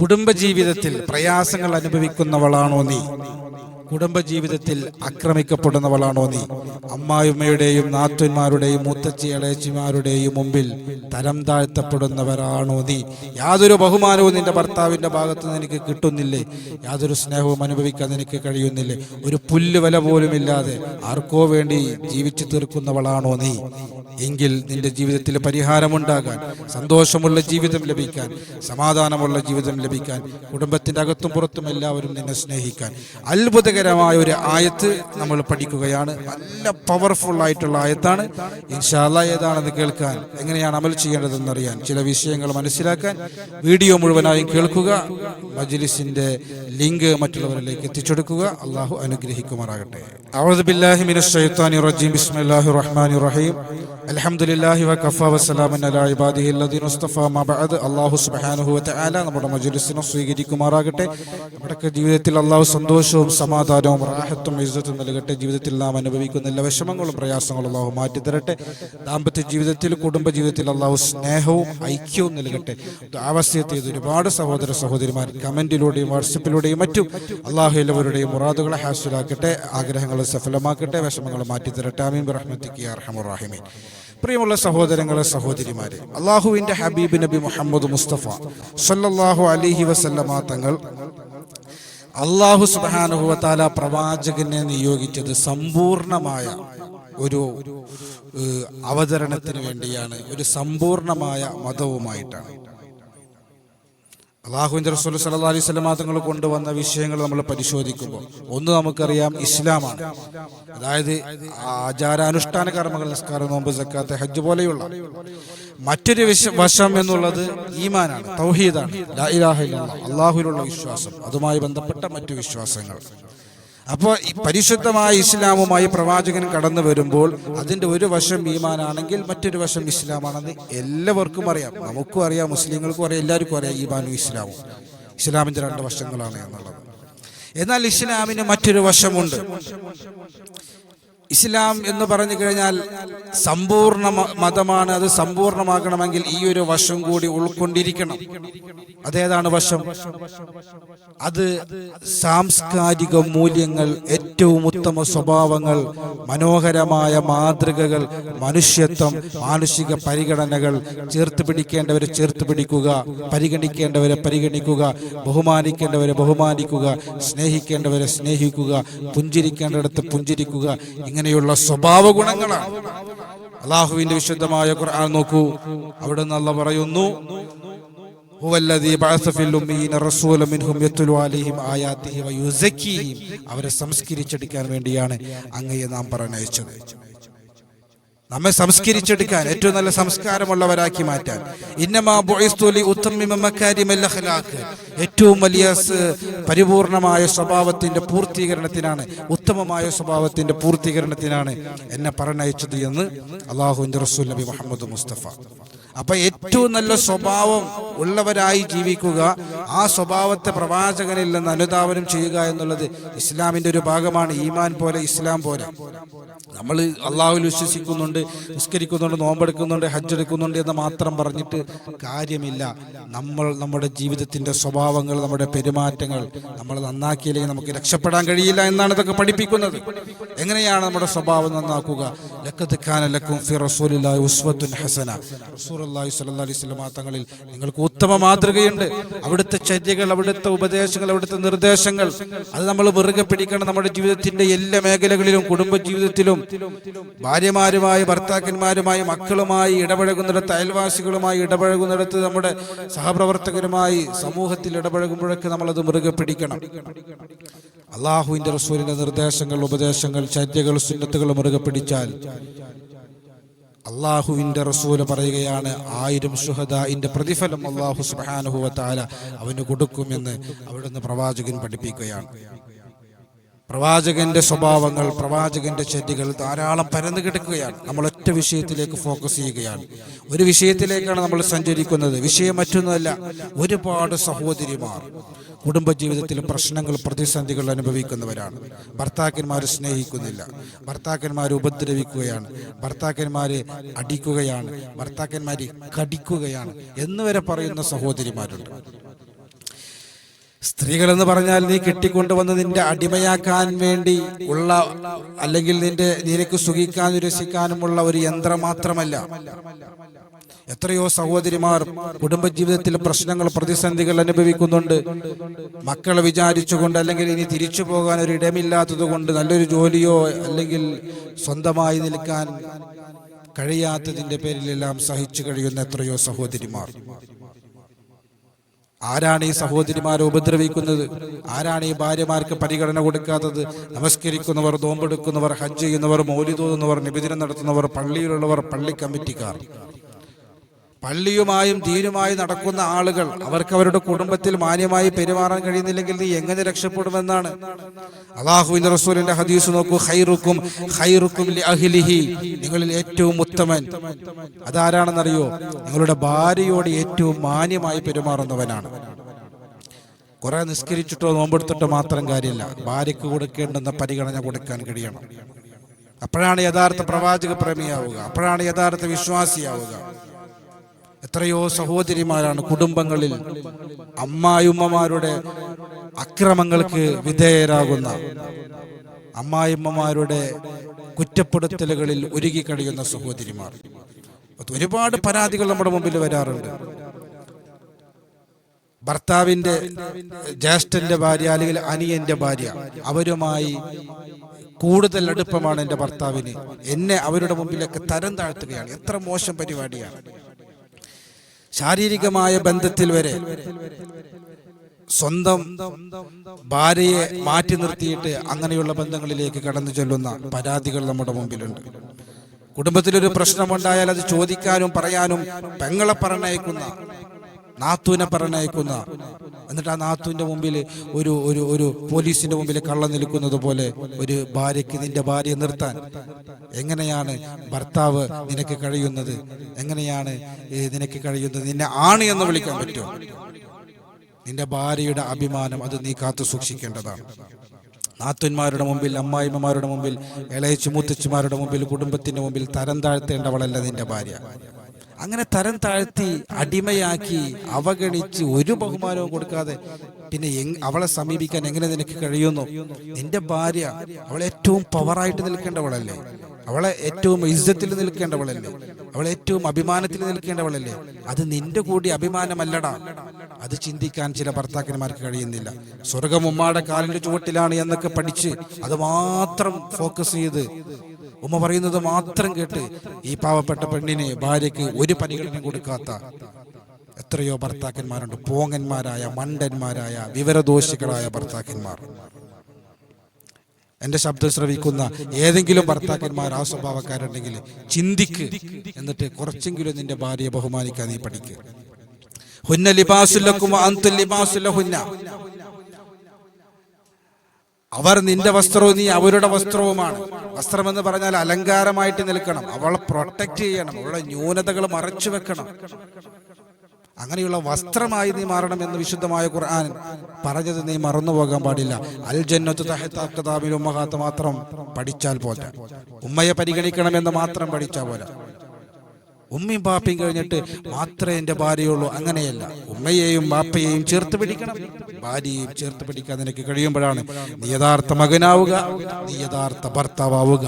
കുടുംബജീവിതത്തിൽ പ്രയാസങ്ങൾ അനുഭവിക്കുന്നവളാണോ നീ? കുടുംബജീവിതത്തിൽ ആക്രമിക്കപ്പെടുന്നവളാണോ നീ? അമ്മായിമ്മയുടെയും നാത്തുന്മാരുടെയും മുത്തച്ഛി ഇളയച്ചിമാരുടെയും മുമ്പിൽ തരം താഴ്ത്തപ്പെടുന്നവരാണോ നീ? യാതൊരു ബഹുമാനവും നിന്റെ ഭർത്താവിന്റെ ഭാഗത്ത് നിന്ന് എനിക്ക് കിട്ടുന്നില്ലേ? യാതൊരു സ്നേഹവും അനുഭവിക്കാൻ എനിക്ക് കഴിയുന്നില്ലേ? ഒരു പുല്ല് വില പോലുമില്ലാതെ ആർക്കോ വേണ്ടി ജീവിച്ചു തീർക്കുന്നവളാണോ നീ? എങ്കിൽ നിന്റെ ജീവിതത്തിൽ പരിഹാരമുണ്ടാകാൻ സന്തോഷമുള്ള ജീവിതം ലഭിക്കാൻ സമാധാനമുള്ള ജീവിതം ലഭിക്കാൻ കുടുംബത്തിന്റെ അകത്തും പുറത്തും എല്ലാവരും നിന്നെ സ്നേഹിക്കാൻ. അത്ഭുതകരമായ ഒരു ആയത്ത് നമ്മൾ പഠിക്കുകയാണ്. നല്ല പവർഫുൾ ആയിട്ടുള്ള ആയത്താണ്. ഇൻഷാല്ല ഏതാണെന്ന് കേൾക്കാൻ എങ്ങനെയാണ് അമൽ ചെയ്യേണ്ടതെന്ന് അറിയാൻ ചില വിഷയങ്ങൾ മനസ്സിലാക്കാൻ വീഡിയോ മുഴുവനായും കേൾക്കുക മജ്ലിസിന്റെ ലിങ്ക് മറ്റുള്ളവരിലേക്ക് എത്തിച്ചെടുക്കുക അള്ളാഹു അനുഗ്രഹിക്കുമാറാകട്ടെ أعوذ بالله من الشيطان الرجيم بسم الله الرحمن الرحيم الحمد لله وكفى وسلام على عباده الذين اصطفى ما بعد അള്ളാഹു സുബ്ഹാനഹു വതആല നമ്മുടെ മജ്ലിസിനെ സ്വീകരിക്കുമാറാകട്ടെ നമ്മുടെ ജീവിതത്തിൽ അള്ളാഹു സന്തോഷവും സമാധാനവും റാഹത്തും ഇസ്സത്തും നൽകട്ടെ ജീവിതത്തിൽ നാം അനുഭവിക്കുന്ന എല്ലാ വിഷമങ്ങളും പ്രയാസങ്ങളും അള്ളാഹു മാറ്റിത്തരട്ടെ ദാമ്പത്യ ജീവിതത്തിൽ കുടുംബ ജീവിതത്തിൽ അള്ളാഹു സ്നേഹവും ഐക്യവും നൽകട്ടെ ആവശ്യത്തെ ചെയ്ത് ഒരുപാട് സഹോദര സഹോദരിമാർ കമന്റിലൂടെയും വാട്സപ്പിലൂടെയും മറ്റും അള്ളാഹു എല്ലാവരുടെയും മുറാദുകളെ ഹാസിലാക്കട്ടെ ആഗ്രഹങ്ങൾ സഫലമാക്കട്ടെ വിഷമങ്ങൾ മാറ്റി അമീൻ റഹ്മത്തിക്ക് പ്രിയമുള്ള സഹോദരങ്ങളെ സഹോദരിമാരെ അള്ളാഹുവിന്റെ ഹബീബ് നബി മുഹമ്മദ് മുസ്തഫ സല്ലല്ലാഹു അലിഹി വസല്ലമ തങ്ങൾ അള്ളാഹു സുബാനുഭവത്താല പ്രവാചകനെ നിയോഗിച്ചത് സമ്പൂർണമായ ഒരു അവതരണത്തിന് വേണ്ടിയാണ്. ഒരു സമ്പൂർണമായ മതവുമായിട്ടാണ്. അള്ളാഹുവിന്റെ റസൂൽ സല്ലാ അലൈഹി വസല്ലമ തങ്ങൾ കൊണ്ടുവന്ന വിഷയങ്ങൾ നമ്മൾ പരിശോധിക്കുമ്പോൾ ഒന്ന് നമുക്കറിയാം ഇസ്ലാമാണ്. അതായത് ആചാരാനുഷ്ഠാന കർമ്മങ്ങൾ നിസ്കാരം നോമ്പ് സക്കാത്ത് ഹജ്ജ് പോലെയുള്ള മറ്റൊരു വിശ- എന്നുള്ളത് ഈമാനാണ് തൗഹീദാണ്. അള്ളാഹുവിലുള്ള വിശ്വാസം അതുമായി ബന്ധപ്പെട്ട മറ്റു വിശ്വാസങ്ങൾ. അപ്പോൾ ഈ പരിശുദ്ധമായ ഇസ്ലാമുമായി പ്രവാചകൻ കടന്നു വരുമ്പോൾ അതിന്റെ ഒരു വശം ഈമാനാണെങ്കിൽ മറ്റൊരു വശം ഇസ്ലാമാണെന്ന് എല്ലാവർക്കും അറിയാം. നമുക്കും അറിയാം മുസ്ലിങ്ങൾക്കും അറിയാം എല്ലാവർക്കും അറിയാം ഈമാനും ഇസ്ലാമും. ഇസ്ലാമിന്റെ രണ്ട് വശങ്ങളാണ് എന്നുള്ളത്. എന്നാൽ ഇസ്ലാമിന് മറ്റൊരു വശമുണ്ട്. ഇസ്ലാം എന്ന് പറഞ്ഞു കഴിഞ്ഞാൽ സമ്പൂർണ മതമാണ്. അത് സമ്പൂർണമാകണമെങ്കിൽ ഈ ഒരു വശം കൂടി ഉൾക്കൊണ്ടിരിക്കണം. അതേതാണ് വശം? അത് സാംസ്കാരിക മൂല്യങ്ങൾ ഏറ്റവും ഉത്തമ സ്വഭാവങ്ങൾ മനോഹരമായ മാതൃകകൾ മനുഷ്യത്വം മാനുഷിക പരിഗണനകൾ ചേർത്ത് പിടിക്കേണ്ടവരെ ചേർത്ത് പിടിക്കുക പരിഗണിക്കേണ്ടവരെ പരിഗണിക്കുക ബഹുമാനിക്കേണ്ടവരെ ബഹുമാനിക്കുക സ്നേഹിക്കേണ്ടവരെ സ്നേഹിക്കുക പുഞ്ചിരിക്കേണ്ടിടത്ത് പുഞ്ചിരിക്കുക ഇങ്ങനെയുള്ള സ്വഭാവ ഗുണങ്ങളാണ് അള്ളാഹുവിന്റെ വിശുദ്ധമായ ഖുർആൻ നോക്കൂ. അവിടെ നല്ല പറയുന്നു അവരെ സംസ്കരിച്ചെടുക്കാൻ വേണ്ടിയാണ് അങ്ങയെ നാം പറഞ്ഞയച്ചത്. നമ്മെ സംസ്കരിച്ചെടുക്കാൻ ഏറ്റവും നല്ല സംസ്കാരമുള്ളവരാക്കി മാറ്റാൻ. ഏറ്റവും വലിയ പരിപൂർണമായ സ്വഭാവത്തിന്റെ പൂർത്തീകരണത്തിനാണ് ഉത്തമമായ സ്വഭാവത്തിന്റെ പൂർത്തീകരണത്തിനാണ് എന്നെ പറഞ്ഞയച്ചത് എന്ന് അള്ളാഹുവിന്റെ റസൂൽ നബി മുഹമ്മദ് മുസ്തഫ. അപ്പൊ ഏറ്റവും നല്ല സ്വഭാവം ഉള്ളവരായി ജീവിക്കുക ആ സ്വഭാവത്തെ പ്രവാചകനിൽ നിന്ന് അനുധാവനം ചെയ്യുക എന്നുള്ളത് ഇസ്ലാമിന്റെ ഒരു ഭാഗമാണ് ഈമാൻ പോലെ ഇസ്ലാം പോലെ. നമ്മൾ അള്ളാഹുൽ വിശ്വസിക്കുന്നുണ്ട് നിസ്കരിക്കുന്നുണ്ട് നോമ്പെടുക്കുന്നുണ്ട് ഹജ്ജ് എടുക്കുന്നുണ്ട് എന്ന് മാത്രം പറഞ്ഞിട്ട് കാര്യമില്ല. നമ്മൾ നമ്മുടെ ജീവിതത്തിന്റെ സ്വഭാവങ്ങൾ നമ്മുടെ പെരുമാറ്റങ്ങൾ നമ്മൾ നന്നാക്കിയില്ലെങ്കിൽ നമുക്ക് രക്ഷപ്പെടാൻ കഴിയില്ല എന്നാണ് ഇതൊക്കെ പഠിപ്പിക്കുന്നത്. എങ്ങനെയാണ് നമ്മുടെ സ്വഭാവം നന്നാക്കുക? ലക്കത്ത് ഖാൻ ലക്കും ഫി റസൂലില്ലാഹി ഉസ്വത്തുൻ ഹസന. റസൂലുള്ളാഹി സല്ലാ അലൈഹി വസല്ലം തങ്ങളിൽ നിങ്ങൾക്ക് ഉത്തമ മാതൃകയുണ്ട്. അവിടുത്തെ ചര്യകൾ അവിടുത്തെ ഉപദേശങ്ങൾ അവിടുത്തെ നിർദ്ദേശങ്ങൾ അത് നമ്മൾ മുറുകെ പിടിക്കണം നമ്മുടെ ജീവിതത്തിന്റെ എല്ലാ മേഖലകളിലും കുടുംബ ജീവിതത്തിലും ഭാര്യമാരുമായി ഭർത്താക്കന്മാരുമായി മക്കളുമായി ഇടപഴകുന്നിടത്ത് അയൽവാസികളുമായി ഇടപഴകുന്നിടത്ത് നമ്മുടെ സഹപ്രവർത്തകരുമായി സമൂഹത്തിൽ ഇടപഴകുമ്പോഴൊക്കെ നമ്മൾ അത് മുറുകെ പിടിക്കണം. അള്ളാഹുവിന്റെ റസൂലിന്റെ നിർദ്ദേശങ്ങൾ ഉപദേശങ്ങൾ ചര്യകൾ സുന്നത്തുകൾ മുറുകെ പിടിച്ചാൽ അള്ളാഹുവിന്റെ റസൂൽ പറയുകയാണ് ആയിരം ഷുഹദാഇന്റെ പ്രതിഫലം അള്ളാഹു സുബ്ഹാനഹു വതആല അവന് കൊടുക്കുമെന്ന് അവിടുന്ന് പ്രവാചകൻ പഠിപ്പിക്കുകയാണ്. പ്രവാചകന്റെ സ്വഭാവങ്ങൾ പ്രവാചകന്റെ ചെടികൾ ധാരാളം പരന്നു കിടക്കുകയാണ്. നമ്മൾ ഒറ്റ വിഷയത്തിലേക്ക് ഫോക്കസ് ചെയ്യുകയാണ്. ഒരു വിഷയത്തിലേക്കാണ് നമ്മൾ സഞ്ചരിക്കുന്നത്. വിഷയം മറ്റൊന്നുമല്ല ഒരുപാട് സഹോദരിമാർ കുടുംബജീവിതത്തിൽ പ്രശ്നങ്ങൾ പ്രതിസന്ധികൾ അനുഭവിക്കുന്നവരാണ്. ഭർത്താക്കന്മാർ സ്നേഹിക്കുന്നില്ല. ഭർത്താക്കന്മാർ ഉപദ്രവിക്കുകയാണ്. ഭർത്താക്കന്മാർ അടിക്കുകയാണ്. ഭർത്താക്കന്മാർ കടിക്കുകയാണ്. എന്നുവരെ പറയുന്ന സഹോദരിമാരുണ്ട്. സ്ത്രീകൾ എന്ന് പറഞ്ഞാൽ നീ കെട്ടിക്കൊണ്ടുവന്ന് നിന്റെ അടിമയാക്കാൻ വേണ്ടി ഉള്ള അല്ലെങ്കിൽ നിന്റെ നിനക്ക് സുഖിക്കാനും രസിക്കാനുമുള്ള ഒരു യന്ത്രം മാത്രമല്ല. എത്രയോ സഹോദരിമാർ കുടുംബജീവിതത്തിൽ പ്രശ്നങ്ങൾ പ്രതിസന്ധികൾ അനുഭവിക്കുന്നുണ്ട്. മക്കളെ വിചാരിച്ചുകൊണ്ട് അല്ലെങ്കിൽ ഇനി തിരിച്ചു പോകാൻ ഒരു ഇടമില്ലാത്തത് കൊണ്ട് നല്ലൊരു ജോലിയോ അല്ലെങ്കിൽ സ്വന്തമായി നിൽക്കാൻ കഴിയാത്തതിന്റെ പേരിലെല്ലാം സഹിച്ചു കഴിയുന്ന എത്രയോ സഹോദരിമാർ. ആരാണ് ഈ സഹോദരിമാരെ ഉപദ്രവിക്കുന്നത്? ആരാണ് ഈ ഭാര്യമാർക്ക് പരിഗണന കൊടുക്കാത്തത്? നമസ്കരിക്കുന്നവർ നോമ്പെടുക്കുന്നവർ ഹജ്ജ് ചെയ്യുന്നവർ മൗലി തോന്നുന്നവർ നിബിദിനം നടത്തുന്നവർ പള്ളിയിലുള്ളവർ പള്ളി കമ്മിറ്റിക്കാർ പള്ളിയുമായും ദീനുമായി നടക്കുന്ന ആളുകൾ അവർക്ക് അവരുടെ കുടുംബത്തിൽ മാന്യമായി പെരുമാറാൻ കഴിയുന്നില്ലെങ്കിൽ നീ എങ്ങനെ രക്ഷപ്പെടുമെന്നാണ്. അള്ളാഹുവിന്റെ റസൂലിന്റെ ഹദീസ് നോക്കൂ ഹൈറുക്കും ഹൈറുക്കും അഹിലിഹി. നിങ്ങളിൽ ഏറ്റവും ഉത്തമൻ. അതാരാണെന്നറിയോ? നിങ്ങളുടെ ഭാര്യയോട് ഏറ്റവും മാന്യമായി പെരുമാറുന്നവനാണ്. കുറെ നിസ്കരിച്ചിട്ടോ നോമ്പെടുത്തിട്ടോ മാത്രം കാര്യമില്ല. ഭാര്യയ്ക്ക് കൊടുക്കേണ്ടുന്ന പരിഗണന കൊടുക്കാൻ കഴിയണം. അപ്പോഴാണ് യഥാർത്ഥ പ്രവാചക പ്രേമിയാവുക. അപ്പോഴാണ് യഥാർത്ഥ വിശ്വാസിയാവുക. എത്രയോ സഹോദരിമാരാണ് കുടുംബങ്ങളിൽ അമ്മായിമ്മമാരുടെ അക്രമങ്ങൾക്ക് വിധേയരാകുന്ന അമ്മായിമ്മമാരുടെ കുറ്റപ്പെടുത്തലുകളിൽ ഒരുകി കഴിയുന്ന സഹോദരിമാർ ഒരുപാട് പരാതികൾ നമ്മുടെ മുമ്പിൽ വരാറുണ്ട്. ഭർത്താവിന്റെ ജ്യേഷ്ഠന്റെ ഭാര്യ അല്ലെങ്കിൽ അനിയന്റെ ഭാര്യ അവരുമായി കൂടുതൽ അടുപ്പമാണ് എന്റെ ഭർത്താവിന്. എന്നെ അവരുടെ മുമ്പിലൊക്കെ തരം താഴ്ത്തുകയാണ്. എത്ര മോശം പരിപാടിയാണ്. ശാരീരികമായ ബന്ധത്തിൽ വരെ സ്വന്തം ഭാര്യയെ മാറ്റി നിർത്തിയിട്ട് അങ്ങനെയുള്ള ബന്ധങ്ങളിലേക്ക് കടന്നു ചെല്ലുന്ന പരാതികൾ നമ്മുടെ മുമ്പിലുണ്ട്. കുടുംബത്തിലൊരു പ്രശ്നമുണ്ടായാൽ അത് ചോദിക്കാനും പറയാനും പെങ്ങളെ പറഞ്ഞയക്കുന്ന നാത്തൂനെ പറഞ്ഞയക്കുന്ന. എന്നിട്ട് ആ നാത്തുവിന്റെ മുമ്പിൽ ഒരു ഒരു ഒരു പോലീസിന്റെ മുമ്പിൽ കള്ള നിൽക്കുന്നത് പോലെ ഒരു ഭാര്യയ്ക്ക് നിന്റെ ഭാര്യയെ നിർത്താൻ. എങ്ങനെയാണ് ഭർത്താവ് നിനക്ക് കഴിയുന്നത്? എങ്ങനെയാണ് നിനക്ക് കഴിയുന്നത്? നിന്നെ ആണ് എന്ന് വിളിക്കാൻ പറ്റുമോ? നിന്റെ ഭാര്യയുടെ അഭിമാനം അത് നീ കാത്തു സൂക്ഷിക്കേണ്ടതാണ്. നാത്തുന്മാരുടെ മുമ്പിൽ അമ്മായിമ്മമാരുടെ മുമ്പിൽ ഇളയച്ചു മൂത്തച്ചുമാരുടെ മുമ്പിൽ കുടുംബത്തിന്റെ മുമ്പിൽ തരം താഴ്ത്തേണ്ടവളല്ല നിന്റെ ഭാര്യ. അങ്ങനെ തരം താഴ്ത്തി അടിമയാക്കി അവഗണിച്ച് ഒരു ബഹുമാനവും കൊടുക്കാതെ പിന്നെ അവളെ സമീപിക്കാൻ എങ്ങനെ നിനക്ക് കഴിയുന്നു? നിന്റെ ഭാര്യ അവളെ ഏറ്റവും പവറായിട്ട് നിൽക്കേണ്ടവളല്ലേ? അവളെ ഏറ്റവും ഇജ്ജത്തിൽ നിൽക്കേണ്ടവളല്ലേ? അവളെ ഏറ്റവും അഭിമാനത്തിൽ നിൽക്കേണ്ടവളല്ലേ? അത് നിന്റെ കൂടി അഭിമാനമല്ലടാ. അത് ചിന്തിക്കാൻ ചില ഭർത്താക്കന്മാർക്ക് കഴിയുന്നില്ല. സ്വർഗം ഉമ്മാടെ കാലിന്റെ ചുവട്ടിലാണ് എന്നൊക്കെ പഠിച്ച് അത് മാത്രം ഫോക്കസ് ചെയ്ത് ഉമ്മ പറയുന്നത് മാത്രം കേട്ട് ഈ പാവപ്പെട്ട പെണ്ണിനെ ഭാര്യയ്ക്ക് ഒരു പരിഗണന കൊടുക്കാത്ത എത്രയോ ഭർത്താക്കന്മാരുണ്ട്. പോങ്ങന്മാരായ മണ്ടന്മാരായ വിവരദോഷികളായ ഭർത്താക്കന്മാർ. എന്റെ ശബ്ദം ശ്രവിക്കുന്ന ഏതെങ്കിലും ഭർത്താക്കന്മാർ ആ സ്വഭാവക്കാരുണ്ടെങ്കിൽ ചിന്തിക്ക് എന്നിട്ട് കുറച്ചെങ്കിലും നിന്റെ ഭാര്യയെ ബഹുമാനിക്കാൻ നീ പഠിക്കുക ഹുന്ന അന്തു അവർ നിന്റെ വസ്ത്രവും നീ അവരുടെ വസ്ത്രവുമാണ്. വസ്ത്രം എന്ന് പറഞ്ഞാൽ അലങ്കാരമായിട്ട് നിൽക്കണം. അവളെ പ്രൊട്ടക്ട് ചെയ്യണം. അവളുടെ ന്യൂനതകൾ മറച്ചു വെക്കണം. അങ്ങനെയുള്ള വസ്ത്രമായി നീ മാറണം എന്ന് വിശുദ്ധമായ ഖുർആൻ പറഞ്ഞത് നീ മറന്നു പോകാൻ പാടില്ല. അൽ ജന്നത്ത് തഹത്താബിൽ ഉമ്മഹാത്ത് മാത്രം പഠിച്ചാൽ പോരാ. ഉമ്മയെ പരിഗണിക്കണമെന്ന് മാത്രം പഠിച്ചാൽ പോരാ. ഉമ്മയും ബാപ്പയും കഴിഞ്ഞിട്ട് മാത്രമേ എന്റെ ഭാര്യയുള്ളൂ. അങ്ങനെയല്ല. ഉമ്മയെയും ബാപ്പയെയും ചേർത്ത് പിടിക്കണം. ഭാര്യയെയും ചേർത്ത് പിടിക്കാൻ നിനക്ക് കഴിയുമ്പോഴാണ് നീ യഥാർത്ഥ മകനാവുക നീ യഥാർത്ഥ ഭർത്താവുക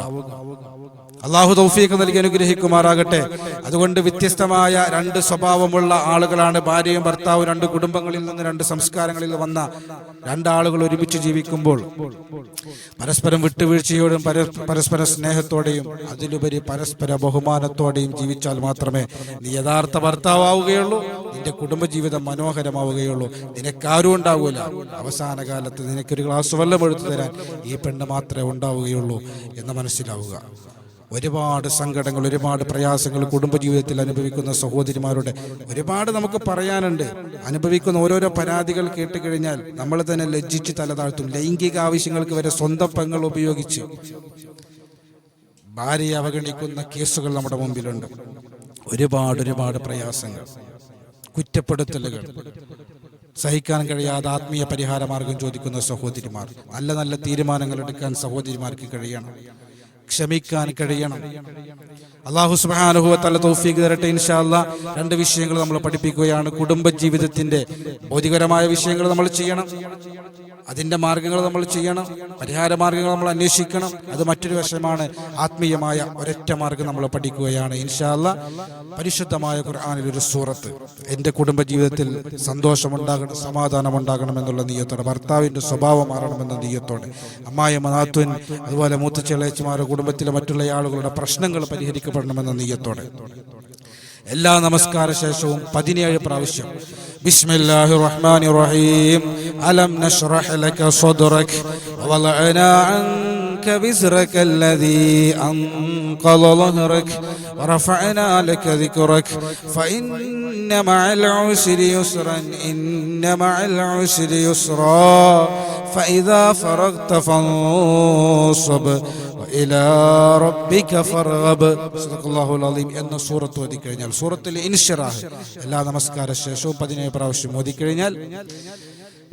അള്ളാഹു തൗഫീഖ് നൽകി അനുഗ്രഹിക്കുമാറാകട്ടെ. അതുകൊണ്ട് വ്യത്യസ്തമായ രണ്ട് സ്വഭാവമുള്ള ആളുകളാണ് ഭാര്യയും ഭർത്താവും രണ്ട് കുടുംബങ്ങളിൽ നിന്ന് രണ്ട് സംസ്കാരങ്ങളിൽ വന്ന രണ്ടാളുകൾ ഒരുമിച്ച് ജീവിക്കുമ്പോൾ പരസ്പരം വിട്ടുവീഴ്ചയോടും പരസ്പര സ്നേഹത്തോടെയും അതിലുപരി പരസ്പര ബഹുമാനത്തോടെയും ജീവിച്ചാൽ മാത്രമേ നീ യഥാർത്ഥ ഭർത്താവുകയുള്ളൂ നിന്റെ കുടുംബജീവിതം മനോഹരമാവുകയുള്ളൂ. നിനക്കാരും ഉണ്ടാവൂല. അവസാന കാലത്ത് നിനക്കൊരു ഗ്ലാസ് വെള്ളം എടുത്തു തരാൻ ഈ പെണ്ണ് മാത്രമേ ഉണ്ടാവുകയുള്ളൂ എന്ന് മനസ്സിലാവുക. ഒരുപാട് സങ്കടങ്ങൾ ഒരുപാട് പ്രയാസങ്ങൾ കുടുംബജീവിതത്തിൽ അനുഭവിക്കുന്ന സഹോദരിമാരുടെ ഒരുപാട് നമുക്ക് പറയാനുണ്ട്. അനുഭവിക്കുന്ന ഓരോരോ പരാതികൾ കേട്ട് കഴിഞ്ഞാൽ നമ്മൾ തന്നെ ലജ്ജിച്ച് തലതാഴ്ത്തും. ലൈംഗിക ആവശ്യങ്ങൾക്ക് വരെ സ്വന്തം പങ്ങൾ ഉപയോഗിച്ച് ഭാര്യയെ അവഗണിക്കുന്ന കേസുകൾ നമ്മുടെ മുമ്പിലുണ്ട്. ഒരുപാട് ഒരുപാട് പ്രയാസങ്ങൾ കുറ്റപ്പെടുത്തലുകൾ സഹിക്കാൻ കഴിയാതെ ആത്മീയ പരിഹാര മാർഗം ചോദിക്കുന്ന സഹോദരിമാർ നല്ല നല്ല തീരുമാനങ്ങൾ എടുക്കാൻ സഹോദരിമാർക്ക് കഴിയണം. ക്ഷമിക്കാൻ കഴിയണം. അള്ളാഹു സുബാനുഭവത്തല്ല തൗഫീഖ് തരട്ടെ ഇൻഷാല്ല രണ്ട് വിഷയങ്ങൾ നമ്മൾ പഠിപ്പിക്കുകയാണ്. കുടുംബ ജീവിതത്തിന്റെ ഭൗതികരമായ വിഷയങ്ങൾ നമ്മൾ ചെയ്യണം. അതിന്റെ മാർഗങ്ങൾ നമ്മൾ ചെയ്യണം പരിഹാര മാർഗങ്ങൾ നമ്മൾ അന്വേഷിക്കണം. അത് മറ്റൊരു വശമാണ്. ആത്മീയമായ ഒരൊറ്റ മാർഗം നമ്മൾ പഠിക്കുകയാണ്. ഇൻഷാല്ല പരിശുദ്ധമായ ഖുർആാനിൽ ഒരു സൂറത്ത്. എന്റെ കുടുംബ ജീവിതത്തിൽ സന്തോഷമുണ്ടാകണം സമാധാനം ഉണ്ടാകണം എന്നുള്ള നീയത്തോടെ ഭർത്താവിന്റെ സ്വഭാവം മാറണമെന്ന നീയത്തോടെ അമ്മായ മനാത്വൻ അതുപോലെ മൂത്തച്ചിളയച്ചുമാരുടെ കുടുംബത്തിലെ മറ്റുള്ള ആളുകളുടെ പ്രശ്നങ്ങൾ പരിഹരിക്കപ്പെടണമെന്ന നീയത്തോടെ. എല്ലാ നമസ്കാര ശേഷവും പതിനേഴ് പ്രാവശ്യം ബിസ്മില്ലാഹി റഹ്മാനി റഹീം അലം നഷ്റഹ് ലക صدرك ووضعنا عنك وزرك الذي أنقض ظهرك ورفعنا لك ذكرك فإن مع العسر يسرا إن مع العسر يسرا فإذا فرغت فانصب وإلى ربك فارغب صدق الله العظيم എന്ന സൂറത്ത് ഓതിക്കഴിഞ്ഞാൽ സൂറത്തിൽ ഇൻഷിറാഹ് എല്ലാ നമസ്കാര ശേഷവും പതിനേഴ് പ്രാവശ്യം ഓതിക്കഴിഞ്ഞാൽ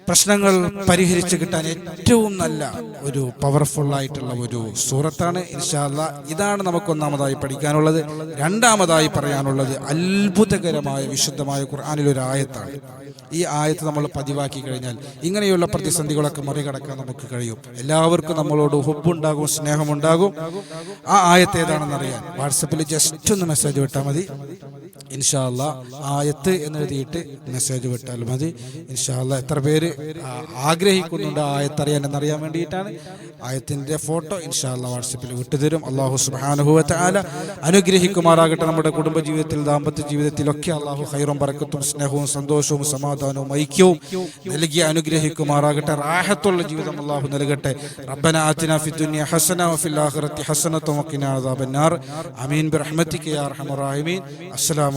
പ്രശ്നങ്ങൾ പരിഹരിച്ച് കിട്ടാൻ ഏറ്റവും നല്ല ഒരു പവർഫുൾ ആയിട്ടുള്ള ഒരു സൂറത്താണ് ഇൻഷാല്ല ഇതാണ് നമുക്ക് ഒന്നാമതായി പഠിക്കാനുള്ളത്. രണ്ടാമതായി പറയാനുള്ളത് അത്ഭുതകരമായ വിശുദ്ധമായ ഖുർആാനിൽ ഒരു ആയത്താണ്. ഈ ആയത്ത് നമ്മൾ പതിവാക്കി കഴിഞ്ഞാൽ ഇങ്ങനെയുള്ള പ്രതിസന്ധികളൊക്കെ മറികടക്കാൻ നമുക്ക് കഴിയും. എല്ലാവർക്കും നമ്മളോട് ഹുബുണ്ടാകും സ്നേഹമുണ്ടാകും. ആ ആയത്ത് ഏതാണെന്ന് അറിയാൻ വാട്സപ്പിൽ ജസ്റ്റ് ഒന്ന് മെസ്സേജ് വിട്ടാൽ മതി. ഇൻഷാല്ല ആയത്ത് എന്നെഴുതിയിട്ട് മെസ്സേജ് വിട്ടാൽ മതി. ഇൻഷാല്ല എത്ര പേര് ആഗ്രഹിക്കുന്നുണ്ട് ആയത്തറിയാൻ എന്നറിയാൻ വേണ്ടിയിട്ടാണ്. ആയത്തിന്റെ ഫോട്ടോ ഇൻഷാല്ല വാട്സപ്പിൽ വിട്ടുതരും. അള്ളാഹു സുബാനുഭവത്തെ ആല അനുഗ്രഹിക്കുമാറാകട്ടെ നമ്മുടെ കുടുംബ ജീവിതത്തിൽ ദാമ്പത്യ ജീവിതത്തിലൊക്കെ അള്ളാഹു ഹൈറും പറക്കത്തും സ്നേഹവും സന്തോഷവും സമാധാനവും ഐക്യവും നൽകി അനുഗ്രഹിക്കുമാറാകട്ടെ. റാഹത്തുള്ള ജീവിതം അള്ളാഹു നൽകട്ടെ. റബ്ബന ആത്തിന ഫി ഹസന വഫിൽ ആഖിറത്തി ഹസനത വഖിന അദാബന്നാർ. ആമീൻ. ബിറഹ്മതിക യാ റഹീമീൻ. അസ്സലാമു